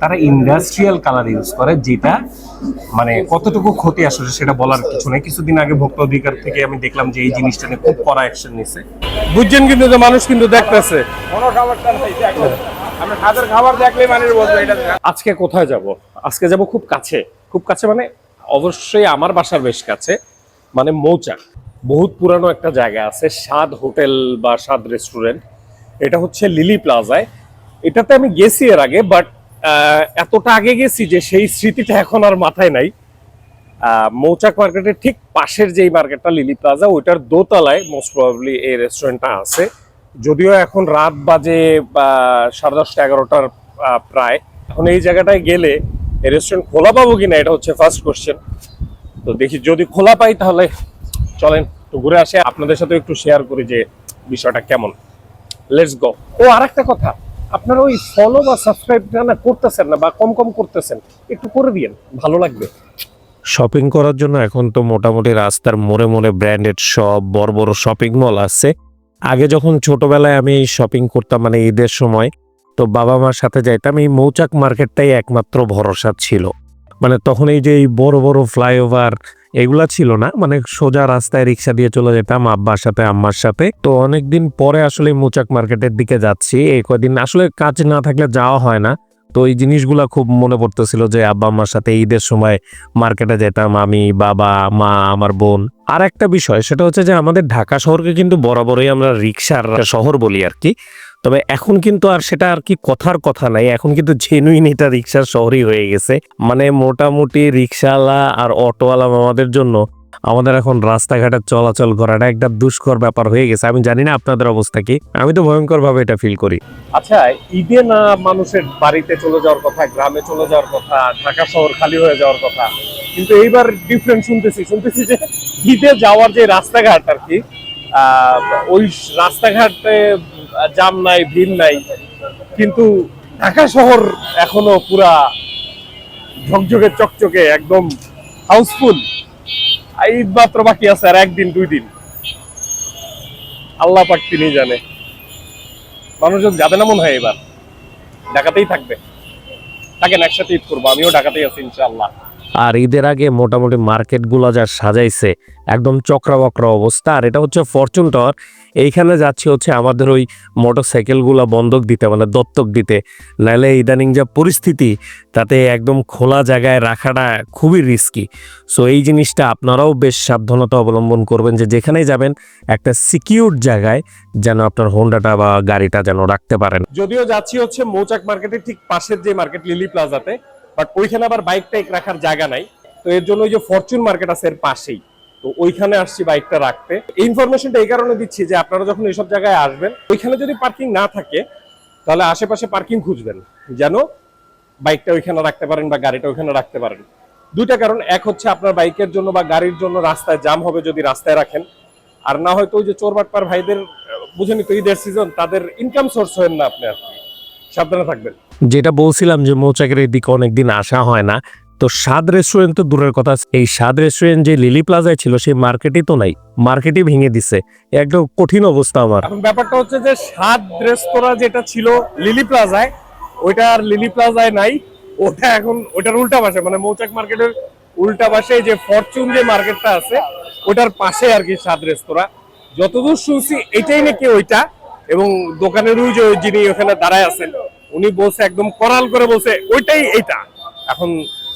তারা industrial colour use করে যেটা মানে কতটুকু ক্ষতি আসলে সেটা বলার কিছু নেই। কিছুদিন আগে ভোক্তা অধিকার থেকে আমি দেখলাম যে এই জিনিসটা নিয়ে খুব কড়া অ্যাকশন নিছে। বুঝছেন কিন্তু যে মানুষ কিন্তু দেখতেছে। আজকে কোথায় যাব? আজকে যাব খুব কাছে। খুব কাছে মানে অবশ্যই আমার বাসার বেশ কাছে মানে মৌচাক বহুত পুরানো একটা জায়গা আছে স্বাদ হোটেল বা স্বাদ রেস্টুরেন্ট। এটা হচ্ছে লিলি প্লাজায়। এটাতে আমি গেছি এর আগে বাট এতটা আগে গেছি যে সেই স্মৃতিটা এখন আর মাথায় নাই। মৌচাক মার্কেটের ঠিক পাশের যেই মার্কেটটা, লিলি প্লাজা, ওইটার দোতলায় মোস্ট প্রবাবলি এই রেস্টুরেন্টটা আছে। যদিও এখন রাত বাজে সাড়ে দশটা, এগারোটার প্রায়। এখন এই জায়গাটায় গেলে এই রেস্টুরেন্ট খোলা পাবো কিনা, এটা হচ্ছে ফার্স্ট কোশ্চেন তো দেখি, যদি খোলা পাই তাহলে চলেন তো ঘুরে আসে। আপনাদের সাথে একটু শেয়ার করি যে বিষয়টা কেমন। লেটস গো ও, আরেকটা কথা। আপনারা ওই ফলো বা সাবস্ক্রাইব না করতেছেন না বা কম কম করতেছেন, একটু করে দিয়েন, ভালো লাগবে। শপিং করার জন্য এখন তো মোটামুটি রাস্তার মোড়ে মোড়ে ব্র্যান্ডেড সব বড় বড় শপিং মল আছে। আগে যখন ছোটবেলায় আমি শপিং করতাম মানে ঈদের সময়, তো বাবা মার সাথে যাইতাম, এই মৌচাক মার্কেটটাই একমাত্র ভরসা ছিল। মানে তখন এই যে এই বড় বড় ফ্লাইওভার এগুলা ছিল না। মানে সোজা রাস্তায় রিক্সা দিয়ে চলে যেতাম আব্বার সাথে, আম্মার সাথে। তো অনেকদিন পরে আসলে মৌচাক মার্কেটের দিকে যাচ্ছি। এই কদিন আসলে কাজ না থাকলে যাওয়া হয় না। তো এই জিনিসগুলা খুব মনে পড়তেছিল যে আব্বা, আম্মার সাথে ঈদের সময় মার্কেটে যেতাম আমি, বাবা, মা, আমার বোন। আর একটা বিষয়, সেটা হচ্ছে যে আমাদের ঢাকা শহরকে কিন্তু বরাবরই আমরা রিক্সার শহর বলি আর কি। তবে এখন কিন্তু আর সেটা আর কি কথার কথা নাই। এখন কিন্তু জেনুইন এটা রিক্সার শহরই হয়ে গেছে। মানে মোটামুটি রিক্সাওয়ালা আর অটোওয়ালা আমাদের জন্য আমাদের এখন রাস্তাঘাটে চলাচল করাটা একটা দুষ্কর ব্যাপার হয়ে গেছে। আমি জানি না আপনাদের অবস্থা কি। আমি তো ভয়ঙ্কর ভাবে এটা ফিল করি। আচ্ছা ঈদে না মানুষের বাড়িতে চলে যাওয়ার কথা, গ্রামে চলে যাওয়ার কথা, ঢাকা শহর খালি হয়ে যাওয়ার কথা? কিন্তু এইবার ডিফারেন্ট শুনতেছি। শুনতেছি যে ঈদে যাওয়ার যে রাস্তাঘাট আর কি ওই রাস্তাঘাটে জাম নাই, ভিড় নাই। কিন্তু ঢাকা শহর এখনও পুরা ঝকঝকে, চকচকে, একদম হাউসফুল ঈদ মাত্র বাকি আছে, আর একদিন, দুই দিন। আল্লাহ পাক তিনি জানে। মানুষজন যাবে না মনে হয় এবার? ঢাকাতেই থাকবে। থাকেন, একসাথে ঈদ করব। আমিও ঢাকাতেই আছি, ইনশাআল্লাহ। আর ঈদের আগে মোটামুটি মার্কেটগুলো যা সাজাইছে, একদম চক্রাবক্রা অবস্থা। আর এটা হচ্ছে ফরচুন টাওয়ার এইখানে যাচ্ছি হচ্ছে আমাদের ওই মোটর সাইকেলগুলো বন্ধক দিতে মানে দত্তক দিতে। নাহলে ইদানিং যা পরিস্থিতি, তাতে একদম খোলা জায়গায় রাখাটা খুবই রিস্কি সো এই জিনিসটা আপনারাও বেশ সাবধানতা অবলম্বন করবেন যে যেখানেই যাবেন, একটা সিকিউর জায়গায় যেন আপনার হোন্ডাটা বা গাড়িটা যেন রাখতে পারেন। যদিও যাচ্ছি হচ্ছে মৌচাক মার্কেটের ঠিক পাশের যে মার্কেট লিলি প্লাজাতে বাট ওইখানে আবার বাইক টাইক রাখার জায়গা নাই। তো এর জন্য ওই যে ফরচুন মার্কেট আছে এর পাশেই। তো ওইখানে আসছি বাইকটা রাখতে। ইনফরমেশনটা এই কারণে দিচ্ছি যে আপনারা যখন এইসব জায়গায় আসবেন ওইখানে যদি পার্কিং না থাকে তাহলে আশেপাশে পার্কিং খুঁজবেন। যেন বাইকটা ওইখানে রাখতে পারেন বা গাড়িটা ওইখানে রাখতে পারেন। দুইটা কারণ। এক হচ্ছে আপনার বাইকের জন্য বা গাড়ির জন্য রাস্তায় জাম হবে যদি রাস্তায় রাখেন। আর না হয়তো ওই যে চোর বাটপার ভাইদের আহ, বুঝেনি তো ঈদের সিজন তাদের ইনকাম সোর্স হবেন না আপনি আর। সাবধানে থাকবেন। যেটা বলছিলাম যে মৌচাকের দিকে অনেকদিন আসা হয় না, তো স্বাদ রেস্টুরেন্ট তো দূরের কথা, এই স্বাদ রেস্টুরেন্ট যে লিলি প্লাজায় ছিল, সেই মার্কেটই তো নাই মার্কেটই ভেঙে দিছে, একদম কঠিন অবস্থা আমার। ব্যাপারটা হচ্ছে যে স্বাদ রেস্তোরাঁ যেটা ছিল লিলি প্লাজায় ওইটা আর লিলি প্লাজায় নাই, ওটা এখন ওটার উল্টা পাশে মানে মৌচাক মার্কেটের উল্টা পাশে যে ফরচুন যে মার্কেটটা আছে ওটার পাশে আর কি স্বাদ রেস্তোরাঁ যতদূর শুনছি, এটাই নাকি ওইটা, এবং দোকানের ওই যে যিনি ওখানে দাঁড়ায় আছেন উনি বলছে, একদম করাল করে বলছে, ওইটাই এইটা। এখন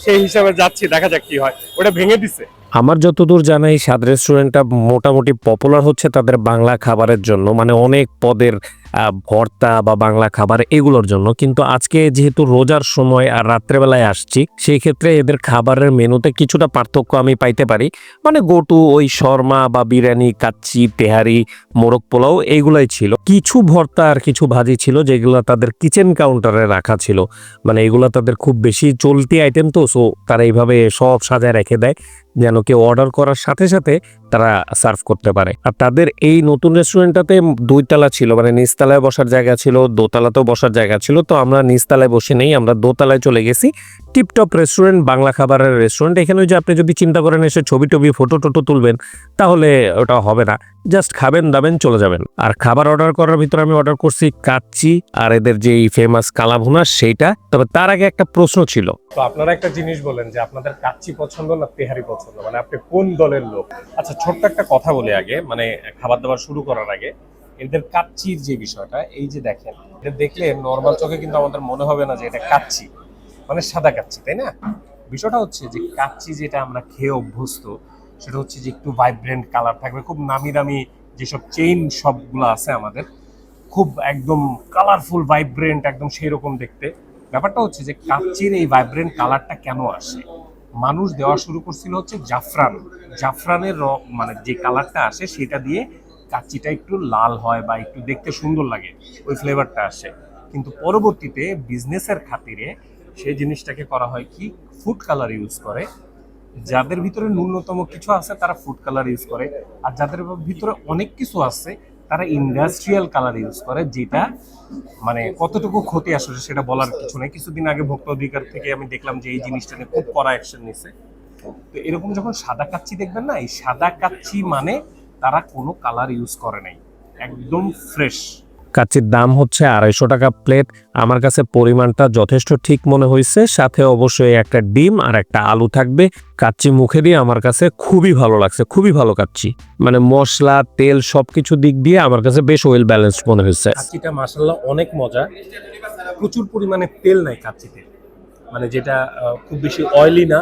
সেই হিসাবে যাচ্ছি, দেখা যাক কি হয়। ওটা ভেঙে দিছে। আমার যতদূর জানা, এই স্বাদ রেস্টুরেন্টটা মোটামুটি পপুলার হচ্ছে তাদের বাংলা খাবারের জন্য মানে অনেক পদের ভর্তা বা বাংলা খাবার এগুলোর জন্য। কিন্তু আজকে যেহেতু রোজার সময় আর রাত্রেবেলায় আসছি, সেই ক্ষেত্রে এদের খাবারের মেনুতে কিছুটা পার্থক্য আমি পাইতে পারি। মানে গোটু, ওই শর্মা বা বিরিয়ানি, কাচ্চি, তেহারি, মোরগ পোলাও এইগুলাই ছিল। কিছু ভর্তা আর কিছু ভাজি ছিল যেগুলো তাদের কিচেন কাউন্টারে রাখা ছিল। মানে এগুলো তাদের খুব বেশি চলতি আইটেম তো সো তারা এইভাবে সব সাজায় রেখে দেয়। যেন কেউ অর্ডার করার সাথে সাথে তারা সার্ভ করতে পারে। আর তাদের এই নতুন রেস্টুরেন্টটাতে দুইতলা ছিল মানে নিচতলায় বসার জায়গা ছিল দোতলাতেও বসার জায়গা ছিল। তো আমরা নিচতলায় বসে নেই, আমরা দোতলায় চলে গেছি। টিপটপ রেস্টুরেন্ট বাংলা খাবারের রেস্টুরেন্ট এখানে যে আপনি যদি চিন্তা করেন, এসে ছবি টবি ফটো টোটো তুলবেন, তাহলে ওটা হবে না। জাস্ট খাবেন, দাবেন, চলে যাবেন। আর খাবার অর্ডার করার ভিতরে আমি অর্ডার করছি কাচ্চি আর এদের যে ফেমাস কালাভুনা, সেইটা। তবে তার আগে একটা প্রশ্ন ছিল। তো আপনারা একটা জিনিস বলেন যে, আপনাদের কাচ্চি পছন্দ না তেহারি পছন্দ? মানে আপনি কোন দলের লোক? আচ্ছা ছোট্ট একটা কথা বলে আগে মানে খাবার দাবার শুরু করার আগে। এদের কাচ্চির যে বিষয়টা, এই যে দেখেন এটা দেখলে নর্মাল চোখে কিন্তু আমাদের মনে হবে না যে এটা কাচ্চি মানে সাদা কাচ্চি, তাই না? বিষয়টা হচ্ছে যে কাচ্চি যেটা আমরা খেয়ে অভ্যস্ত, সেটা হচ্ছে যে একটু ভাইব্রেন্ট কালার থাকবে, খুব নামি দামি যেসব চেইন সবগুলো আছে আমাদের, খুব একদম কালারফুল ভাইব্রেন্ট একদম সেই রকম দেখতে। ব্যাপারটা হচ্ছে যে কাচ্চির এই ভাইব্রেন্ট কালারটা কেন আসে? মানুষ দেওয়া শুরু করছিল হচ্ছে জাফরান। জাফরানের মানে যে কালারটা আসে সেটা দিয়ে কাচ্চিটা একটু লাল হয় বা একটু দেখতে সুন্দর লাগে, ওই ফ্লেভারটা আসে। কিন্তু পরবর্তীতে বিজনেসের খাতিরে সেই জিনিসটাকে করা হয় কি? ফুড কালার ইউজ করে। যাদের ভিতরে ন্যূনতম কিছু আছে তারা ফুড কালার ইউজ করে। আর যাদের ভিতরে অনেক কিছু আছে তারা ইন্ডাস্ট্রিয়াল কালার ইউজ করে, যেটা মানে কতটুকু ক্ষতি আসলে সেটা বলার কিছু নেই। কিছুদিন আগে ভোক্তা অধিকার থেকে আমি দেখলাম যে এই জিনিসটা নিয়ে খুব কড়া অ্যাকশন নিছে। তো এরকম যখন সাদা কাচ্চি দেখবেন না, এই সাদা কাচ্চি মানে তারা কোনো কালার ইউজ করে নাই। একদম ফ্রেশ কাচ্চির দাম হচ্ছে আড়াইশো টাকা প্লেট। আমার কাছে পরিমাণটা যথেষ্ট ঠিক মনে হয়েছে সাথে অবশ্যই একটা ডিম আর একটা আলু থাকবে। কাচ্চি মুখে দিয়ে আমার কাছে খুবই ভালো লাগছে, খুবই ভালো কাচ্চি। মানে মশলা, তেল সবকিছু দিক দিয়ে আমার কাছে বেশ ওয়েল ব্যালেন্স মনে হয়েছে কাচ্চিটা মাসাল্লাহ অনেক মজা। প্রচুর পরিমাণে তেল নাই কাচ্চিতে। মানে যেটা খুব বেশি অয়েলি না।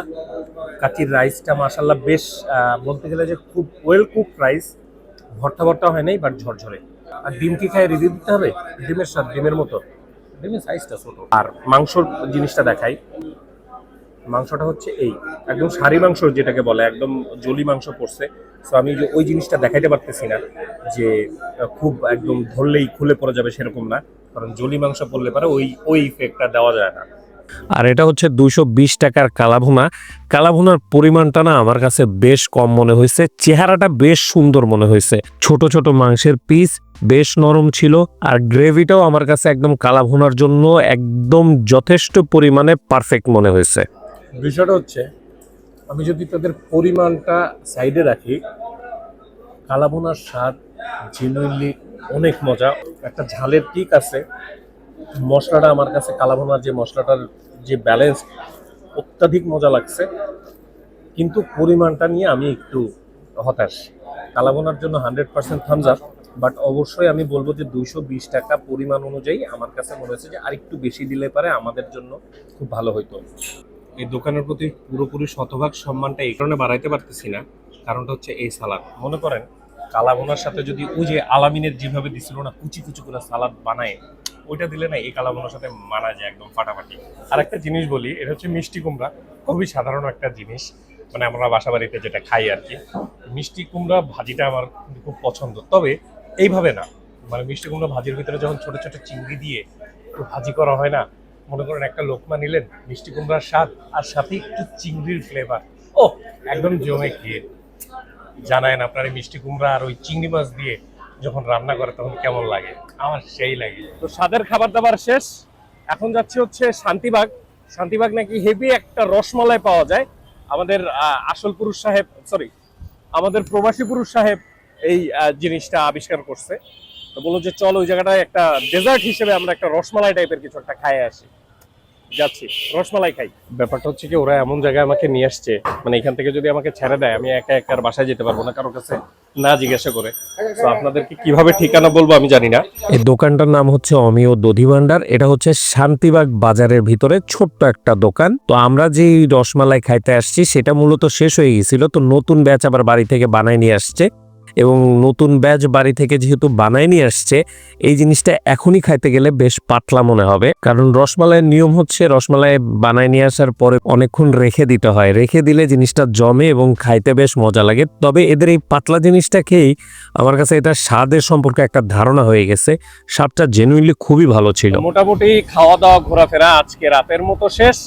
কাচ্চির রাইসটা মাসাল্লাহ বেশ বলতে গেলে যে খুব ওয়েল কুক রাইস ভর্তা ভর্তা হয় নাই বাট ঝরঝরে। আর ডিম কি খায় রিভিউ দিতে হবে? ডিমের স্বাদ ডিমের মতো। ডিমের সাইজটা ছোট। আর মাংসর জিনিসটা দেখাই। মাংসটা হচ্ছে এই। একদম সারি মাংস যেটাকে বলে একদম জলি মাংস পড়ছে। সো আমি যে ওই জিনিসটা দেখাইতে পারতেছি না যে খুব একদম ধরলেই খুলে পড়ে যাবে সেরকম না। কারণ জলি মাংস পড়লে পারে ওই ওই ইফেক্টটা দেওয়া যায় না। আর এটা হচ্ছে দুইশো বিশ টাকার কালাভুনা। কালাভুনার পরিমাণটা না আমার কাছে বেশ কম মনে হয়েছে। চেহারাটা বেশ সুন্দর মনে হয়েছে। ছোট ছোট মাংসের পিস বেশ নরম ছিল আর গ্রেভিটাও আমার কাছে একদম কালাভুনার জন্য একদম যথেষ্ট পরিমাণে পারফেক্ট মনে হয়েছে। বিষয়টা হচ্ছে, আমি যদি তাদের পরিমাণটা সাইডে রাখি কালাবোনার স্বাদ জেনুইনলি অনেক মজা। একটা ঝালের কিক আছে মশলাটা আমার কাছে কালাবোনার যে মশলাটার যে ব্যালেন্স অত্যাধিক মজা লাগছে। কিন্তু পরিমাণটা নিয়ে আমি একটু হতাশ। কালাবোনার জন্য hundred percent thumbs up but অবশ্যই আমি বলব যে দুইশো বিশ টাকা পরিমাণ অনুযায়ী আমার কাছে মনে হয়েছে যে আরেকটু বেশি দিলে পারে আমাদের জন্য খুব ভালো হইতো। এই দোকানের প্রতি পুরোপুরি শতভাগ সম্মানটা এই কারণে বাড়াইতে পারতেছি না কারণটা হচ্ছে এই সালাদ। মনে করেন কালাবোনার সাথে যদি ওই যে আলামিনের যেভাবে দিছিল না কুচি কুচি করে সালাদ বানায় ওইটা দিলে না এই কালাবোনার সাথে মানা যায় একদম ফাটাফাটি। আর একটা জিনিস বলি, এটা হচ্ছে মিষ্টি কুমড়া। খুবই সাধারণ একটা জিনিস। মানে আমরা বাসা বাড়িতে যেটা খাই আর কি মিষ্টি কুমড়া ভাজিটা আমার খুব পছন্দ। তবে এইভাবে না মানে মিষ্টি কুমড়া ভাজির ভিতরে যখন ছোট ছোট চিংড়ি দিয়ে ভাজি করা হয় না, মনে করেন একটা লোকমা নিলেন, মিষ্টি কুমড়ার স্বাদ আর সাথে একটু চিংড়ির ফ্লেভার ও একদম জমে খেয়ে। জানায়েন আপনার এই মিষ্টি কুমড়া আর ওই চিংড়ি মাছ দিয়ে যখন রান্না করে তখন কেমন লাগে? আমার সেই লাগে। তো স্বাদের খাবার দাবার শেষ। এখন যাচ্ছে হচ্ছে শান্তিবাগ। শান্তিবাগ নাকি হেভি একটা রসমালাই পাওয়া যায়। আমাদের আসল পুরুষ সাহেব সরি আমাদের প্রবাসী পুরুষ সাহেব এই জিনিসটা আবিষ্কার করছে। তো বলল যে চল ওই জায়গাটায় একটা ডেজার্ট হিসেবে আমরা একটা রসমালাই টাইপের কিছু একটা খাই আসি। যাচ্ছি রসমালাই খাই। ব্যাপারটা হচ্ছে কি ওরা এমন জায়গায় আমাকে নিয়ে আসছে মানে এখান থেকে যদি আমাকে ছেড়ে দেয় আমি একা একার বাসায় যেতে পারব না কারোর কাছে না জিজ্ঞাসা করে। তো আপনাদেরকে কীভাবে ঠিকানা বলব আমি জানি না। এই দোকানটার নাম হচ্ছে অমিয় দধি ভান্ডার এটা হচ্ছে শান্তিবাগ বাজারের ভিতরে ছোট্ট একটা দোকান। তো আমরা যেই রসমালাই খাইতে আসছি সেটা মূলত শেষ হয়ে গেছিল। তো নতুন ব্যাচ আবার বাড়ি থেকে বানায় নিয়ে আসছে। এবং নতুন ব্যাচ বাড়ি থেকে যেহেতু বানায় নিয়ে আসছে, এই জিনিসটা এখনই খাইতে গেলে বেশ পাতলা মনে হবে। কারণ রসমালাইয়ের নিয়ম হচ্ছে রসমালাই বানায় নিয়ে আসার পরে অনেকক্ষণ রেখে দিতে হয়। রেখে দিলে জিনিসটা জমে এবং খাইতে বেশ মজা লাগে। তবে এদের এই পাতলা জিনিসটা খেয়েই আমার কাছে এটা স্বাদের সম্পর্কে একটা ধারণা হয়ে গেছে। স্বাদটা জেনুইনলি খুবই ভালো ছিল। মোটামুটি খাওয়া দাওয়া ঘোরাফেরা আজকে রাতের মতো শেষ।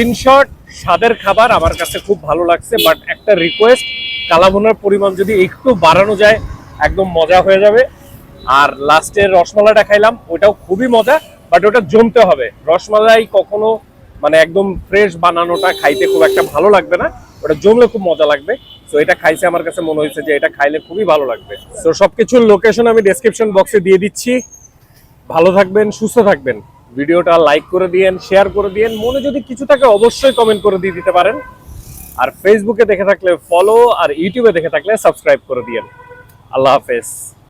ইন শর্ট স্বাদের খাবার আমার কাছে খুব ভালো লাগছে বাট একটা রিকোয়েস্ট কালাবোনার পরিমাণ যদি একটু বাড়ানো যায়, একদম মজা হয়ে যাবে। আর লাস্টের রসমালাটা খাইলাম ওটাও খুবই মজা বাট ওটা জমতে হবে। রসমালাই কখনো মানে একদম ফ্রেশ বানানোটা খাইতে খুব একটা ভালো লাগবে না, ওটা জমলে খুব মজা লাগবে। সো এটা খাইছে আমার কাছে মনে হয়েছে যে এটা খাইলে খুবই ভালো লাগবে। সো সব কিছুর লোকেশন আমি ডেসক্রিপশন বক্সে দিয়ে দিচ্ছি। ভালো থাকবেন, সুস্থ থাকবেন। ভিডিওটা লাইক করে দিয়েন শেয়ার করে দিয়েন। মনে যদি কিছু থাকে অবশ্যই কমেন্ট করে দিয়ে দিতে পারেন। আর ফেসবুকে দেখে থাকলে ফলো আর ইউটিউবে দেখে থাকলে সাবস্ক্রাইব করে দিয়েন। আল্লাহ হাফেজ।